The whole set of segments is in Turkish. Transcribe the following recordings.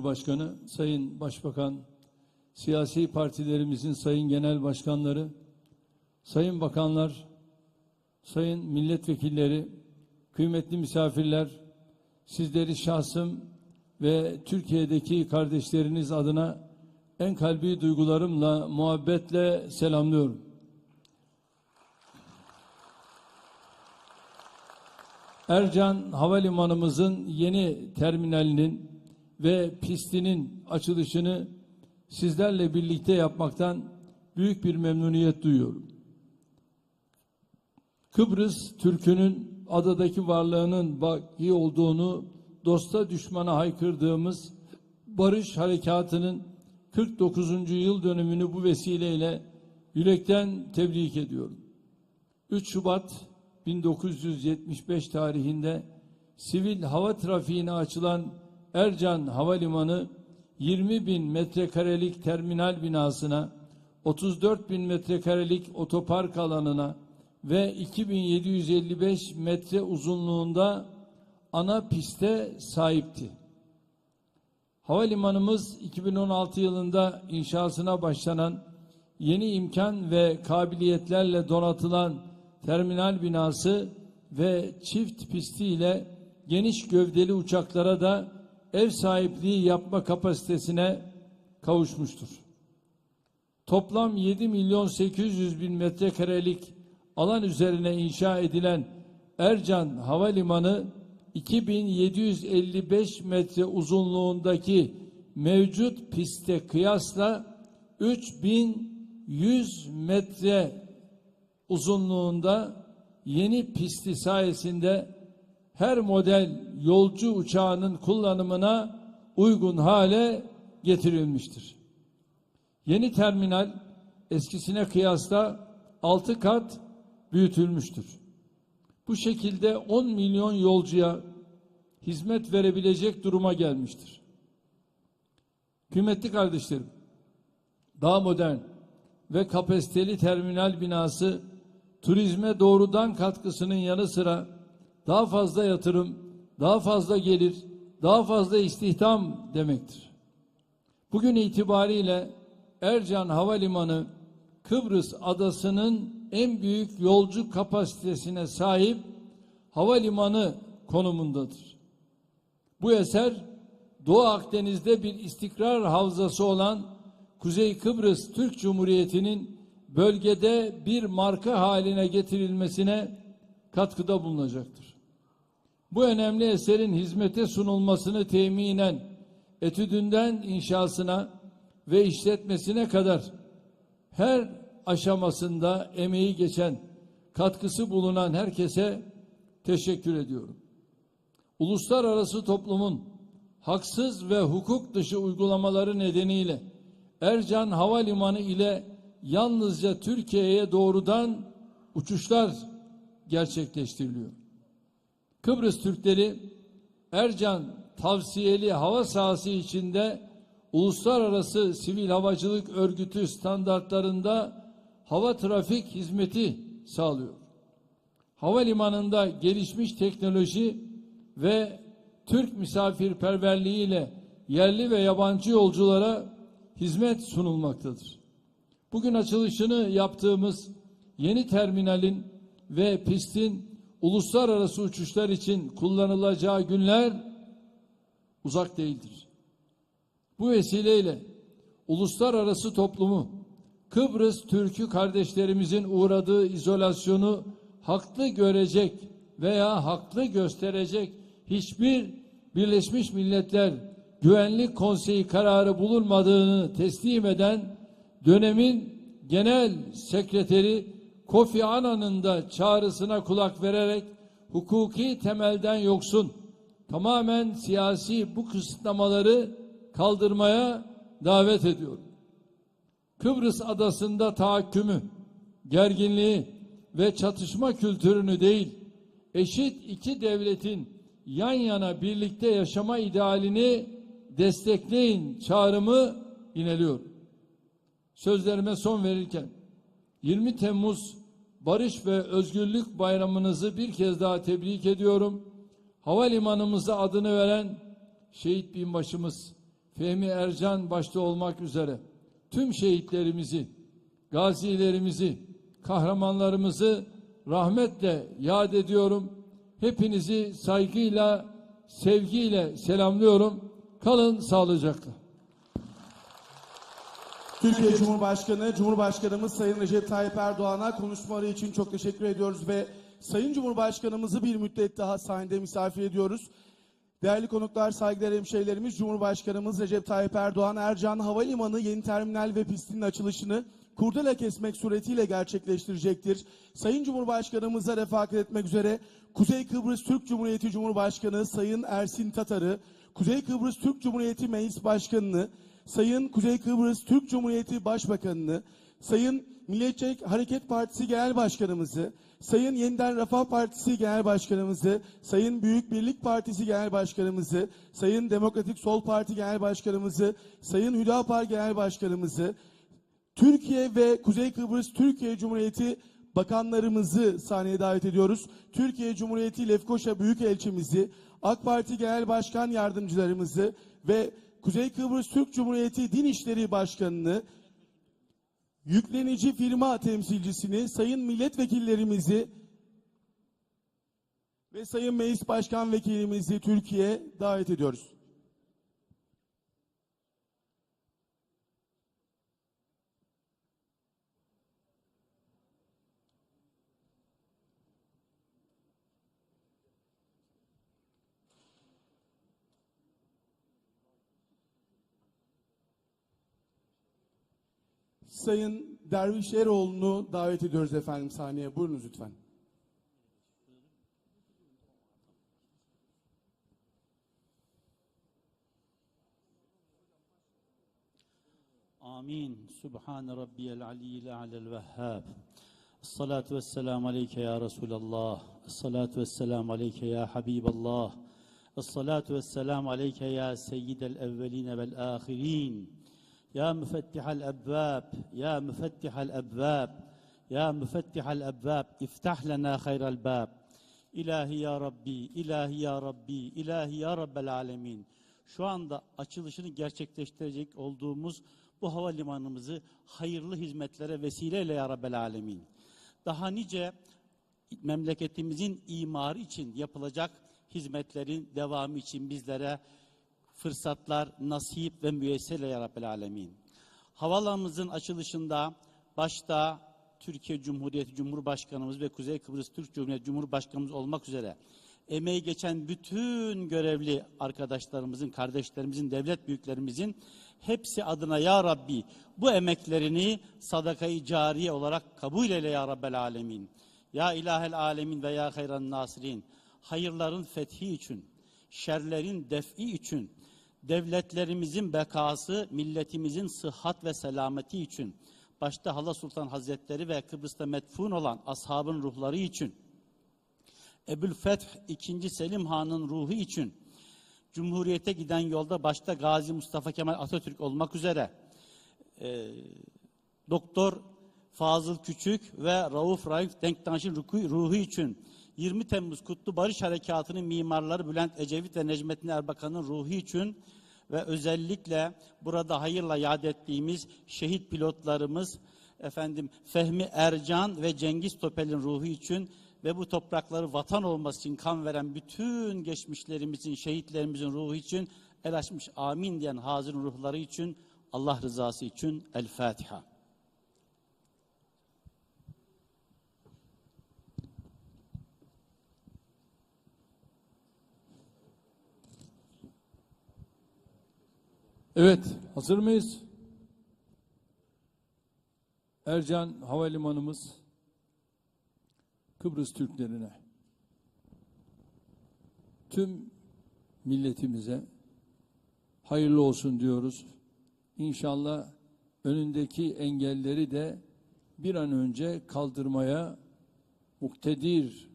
Cumhurbaşkanı, Sayın Başbakan, siyasi partilerimizin sayın genel başkanları, sayın bakanlar, sayın milletvekilleri, kıymetli misafirler, sizleri şahsım ve Türkiye'deki kardeşleriniz adına en kalbi duygularımla, muhabbetle selamlıyorum. Ercan Havalimanımızın yeni terminalinin ve pistinin açılışını sizlerle birlikte yapmaktan büyük bir memnuniyet duyuyorum. Kıbrıs Türk'ünün adadaki varlığının baki olduğunu dosta düşmana haykırdığımız barış harekatının 49. yıl dönümünü bu vesileyle yürekten tebrik ediyorum. 3 Şubat 1975 tarihinde sivil hava trafiğine açılan Ercan Havalimanı 20 bin metrekarelik terminal binasına, 34 bin metrekarelik otopark alanına ve 2755 metre uzunluğunda ana piste sahipti. Havalimanımız 2016 yılında inşasına başlanan yeni imkan ve kabiliyetlerle donatılan terminal binası ve çift pistiyle geniş gövdeli uçaklara da ev sahipliği yapma kapasitesine kavuşmuştur. Toplam 7 milyon 800 bin metrekarelik alan üzerine inşa edilen Ercan Havalimanı 2755 metre uzunluğundaki mevcut piste kıyasla 3100 metre uzunluğunda yeni pisti sayesinde her model yolcu uçağının kullanımına uygun hale getirilmiştir. Yeni terminal eskisine kıyasla 6 kat büyütülmüştür. Bu şekilde 10 milyon yolcuya hizmet verebilecek duruma gelmiştir. Kıymetli kardeşlerim, daha modern ve kapasiteli terminal binası turizme doğrudan katkısının yanı sıra daha fazla yatırım, daha fazla gelir, daha fazla istihdam demektir. Bugün itibariyle Ercan Havalimanı Kıbrıs adasının en büyük yolcu kapasitesine sahip havalimanı konumundadır. Bu eser Doğu Akdeniz'de bir istikrar havzası olan Kuzey Kıbrıs Türk Cumhuriyeti'nin bölgede bir marka haline getirilmesine katkıda bulunacaktır. Bu önemli eserin hizmete sunulmasını teminen etüdünden inşasına ve işletmesine kadar her aşamasında emeği geçen, katkısı bulunan herkese teşekkür ediyorum. Uluslararası toplumun haksız ve hukuk dışı uygulamaları nedeniyle Ercan Havalimanı ile yalnızca Türkiye'ye doğrudan uçuşlar gerçekleştiriliyor. Kıbrıs Türkleri Ercan tavsiyeli hava sahası içinde Uluslararası Sivil Havacılık Örgütü standartlarında hava trafik hizmeti sağlıyor. Havalimanında gelişmiş teknoloji ve Türk misafirperverliğiyle yerli ve yabancı yolculara hizmet sunulmaktadır. Bugün açılışını yaptığımız yeni terminalin ve pistin uluslararası uçuşlar için kullanılacağı günler uzak değildir. Bu vesileyle uluslararası toplumu Kıbrıs Türk'ü kardeşlerimizin uğradığı izolasyonu haklı görecek veya haklı gösterecek hiçbir Birleşmiş Milletler Güvenlik Konseyi kararı bulunmadığını teslim eden dönemin genel sekreteri Kofi Annan'ın da çağrısına kulak vererek hukuki temelden yoksun tamamen siyasi bu kısıtlamaları kaldırmaya davet ediyorum. Kıbrıs adasında tahakkümü, gerginliği ve çatışma kültürünü değil, eşit iki devletin yan yana birlikte yaşama idealini destekleyin çağrımı ineliyor. Sözlerime son verirken 20 Temmuz Barış ve Özgürlük Bayramınızı bir kez daha tebrik ediyorum. Havalimanımıza adını veren şehit binbaşımız Fehmi Ercan başta olmak üzere tüm şehitlerimizi, gazilerimizi, kahramanlarımızı rahmetle yad ediyorum. Hepinizi saygıyla, sevgiyle selamlıyorum. Kalın sağlıcakla. Türkiye Cumhurbaşkanı, Cumhurbaşkanımız Sayın Recep Tayyip Erdoğan'a konuşmaları için çok teşekkür ediyoruz ve Sayın Cumhurbaşkanımızı bir müddet daha sahnede misafir ediyoruz. Değerli konuklar, saygıdeğer hemşehrilerimiz, Cumhurbaşkanımız Recep Tayyip Erdoğan, Ercan Havalimanı yeni terminal ve pistinin açılışını kurdele kesmek suretiyle gerçekleştirecektir. Sayın Cumhurbaşkanımıza refakat etmek üzere Kuzey Kıbrıs Türk Cumhuriyeti Cumhurbaşkanı Sayın Ersin Tatar'ı, Kuzey Kıbrıs Türk Cumhuriyeti Meclis Başkanı'nı, Sayın Kuzey Kıbrıs Türk Cumhuriyeti Başbakanı'nı, Sayın Milliyetçi Hareket Partisi Genel Başkanımızı, Sayın Yeniden Refah Partisi Genel Başkanımızı, Sayın Büyük Birlik Partisi Genel Başkanımızı, Sayın Demokratik Sol Parti Genel Başkanımızı, Sayın Hüdapar Genel Başkanımızı, Türkiye ve Kuzey Kıbrıs Türkiye Cumhuriyeti bakanlarımızı sahneye davet ediyoruz. Türkiye Cumhuriyeti Lefkoşa Büyükelçimizi, AK Parti Genel Başkan Yardımcılarımızı ve Kuzey Kıbrıs Türk Cumhuriyeti Din İşleri Başkanı'nı, yüklenici firma temsilcisini, sayın milletvekillerimizi ve sayın meclis başkan vekilimizi Türkiye'ye davet ediyoruz. Sayın Derviş Eroğlu'nu davet ediyoruz efendim sahneye. Buyurunuz lütfen. Amin. Subhan rabbiyel aliyyil alel vehhab. Salatu vesselamu aleyke ya Resulallah. Salatu vesselamu aleyke ya Habiballah. Salatu vesselamu aleyke ya seyyidel evveline vel ahirin. يا مفتح الأبواب يا مفتح الأبواب يا مفتح الأبواب افتح لنا خير الباب İlahi ya Rabbi, ilahi ya Rabbi, ilahi ya Rabbel Alemin. Şu anda açılışını gerçekleştirecek olduğumuz bu havalimanımızı hayırlı hizmetlere vesileyle ya Rabbel Alemin. Daha nice memleketimizin imarı için yapılacak hizmetlerin devamı için bizlere fırsatlar nasip ve müyesser ya Rabbel Alemin. Havalanımızın açılışında başta Türkiye Cumhuriyeti Cumhurbaşkanımız ve Kuzey Kıbrıs Türk Cumhuriyeti Cumhurbaşkanımız olmak üzere emeği geçen bütün görevli arkadaşlarımızın, kardeşlerimizin, devlet büyüklerimizin hepsi adına ya Rabbi bu emeklerini sadakayı cariye olarak kabul eyle ya Rabbel Alemin. Ya ilahel alemin ve ya hayran nasirin. Hayırların fethi için, şerlerin def'i için, devletlerimizin bekası, milletimizin sıhhat ve selameti için, başta Hala Sultan Hazretleri ve Kıbrıs'ta metfun olan ashabın ruhları için, Ebul Feth II. Selim Han'ın ruhu için, Cumhuriyete giden yolda başta Gazi Mustafa Kemal Atatürk olmak üzere, e, Doktor Fazıl Küçük ve Rauf Raif Denktaş'ın ruhu için 20 Temmuz Kutlu Barış Harekatı'nın mimarları Bülent Ecevit ve Necmettin Erbakan'ın ruhu için ve özellikle burada hayırla yad ettiğimiz şehit pilotlarımız efendim Fehmi Ercan ve Cengiz Topel'in ruhu için ve bu toprakları vatan olması için kan veren bütün geçmişlerimizin, şehitlerimizin ruhu için el açmış amin diyen hazırın ruhları için Allah rızası için El Fatiha. Evet, hazır mıyız? Ercan Havalimanımız Kıbrıs Türklerine, tüm milletimize hayırlı olsun diyoruz. İnşallah önündeki engelleri de bir an önce kaldırmaya muktedir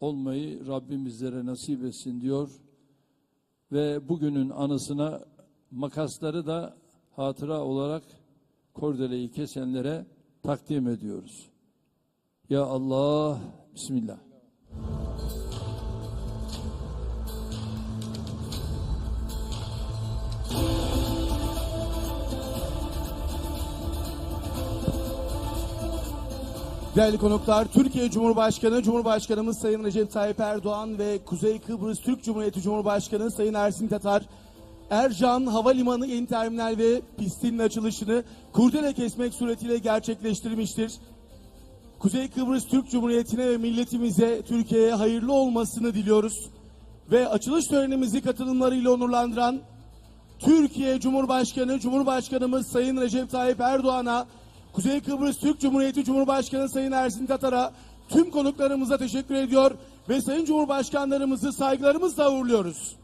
olmayı Rabbim bizlere nasip etsin diyor. Ve bugünün anısına makasları da hatıra olarak kordeleyi kesenlere takdim ediyoruz. Ya Allah, Bismillah. Değerli konuklar, Türkiye Cumhurbaşkanı, Cumhurbaşkanımız Sayın Recep Tayyip Erdoğan ve Kuzey Kıbrıs Türk Cumhuriyeti Cumhurbaşkanı Sayın Ersin Tatar Ercan Havalimanı yeni terminal ve pistinin açılışını kurdele kesmek suretiyle gerçekleştirmiştir. Kuzey Kıbrıs Türk Cumhuriyeti'ne ve milletimize, Türkiye'ye hayırlı olmasını diliyoruz. Ve açılış törenimizi katılımlarıyla onurlandıran Türkiye Cumhurbaşkanı, Cumhurbaşkanımız Sayın Recep Tayyip Erdoğan'a, Kuzey Kıbrıs Türk Cumhuriyeti Cumhurbaşkanı Sayın Ersin Tatar'a, tüm konuklarımıza teşekkür ediyor ve Sayın Cumhurbaşkanlarımızı saygılarımızla uğurluyoruz.